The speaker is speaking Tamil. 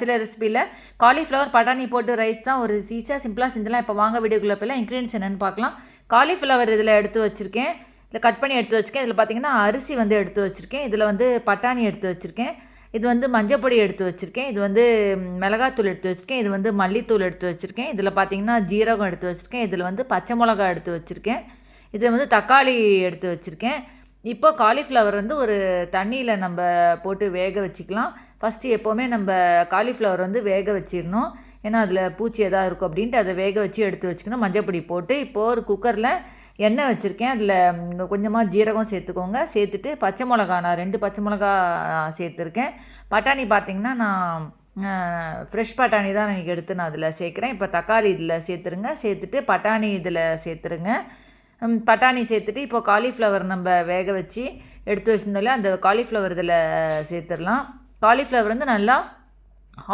கடைசியில் ரெசிபியில் காலிஃப்ளவர் பட்டாணி போட்டு ரைஸ் தான் ஒரு ஈஸியாக சிம்பிளாக செஞ்சலாம் இப்போ வாங்க வீடியோக்குள்ளே போய்லாம் இன்க்ரீடியன்ஸ் என்னென்னு பார்க்கலாம் காலிஃப்ளவர் இதில் எடுத்து வச்சுருக்கேன் இதில் கட் பண்ணி எடுத்து வச்சுருக்கேன் இதில் பார்த்தீங்கன்னா அரிசி வந்து எடுத்து வச்சுருக்கேன் இதில் வந்து பட்டாணி எடுத்து வச்சுருக்கேன் இது வந்து மஞ்சப்பொடி எடுத்து வச்சுருக்கேன் இது வந்து மிளகாத்தூள் எடுத்து வச்சுருக்கேன் இது வந்து மல்லித்தூள் எடுத்து வச்சுருக்கேன் இதில் பார்த்திங்கன்னா ஜீரகம் எடுத்து வச்சுருக்கேன் இதில் வந்து பச்சை மிளகா எடுத்து வச்சுருக்கேன் இதில் வந்து தக்காளி எடுத்து வச்சுருக்கேன் இப்போ காலிஃப்ளவர் வந்து ஒரு தண்ணியில் நம்ம போட்டு வேக வச்சுக்கலாம். ஃபஸ்ட்டு எப்போவுமே நம்ம காலிஃப்ளவர் வந்து வேக வச்சிடணும். ஏன்னா அதில் பூச்சி எதாவது இருக்கும் அப்படின்ட்டு அதை வேக வச்சு எடுத்து வச்சுக்கணும். மஞ்சப்பொடி போட்டு இப்போது ஒரு குக்கரில் எண்ணெய் வச்சுருக்கேன். அதில் கொஞ்சமாக ஜீரகம் சேர்த்துக்கோங்க. சேர்த்துட்டு பச்சை மிளகா நான் ரெண்டு பச்சை மிளகா சேர்த்துருக்கேன். பட்டாணி பார்த்திங்கன்னா நான் ஃப்ரெஷ் பட்டாணி தான் எனக்கு எடுத்து நான் அதில் சேர்க்குறேன். இப்போ தக்காளி இதில் சேர்த்துருங்க. சேர்த்துட்டு பட்டாணி இதில் சேர்த்துருங்க. பட்டாணி சேர்த்துட்டு இப்போ காலிஃப்ளவர் நம்ம வேக வச்சு எடுத்து வச்சுருந்தோம்ல அந்த காலிஃப்ளவர் இதில் சேர்த்துடலாம். காலிஃப்ளவர் வந்து நல்லா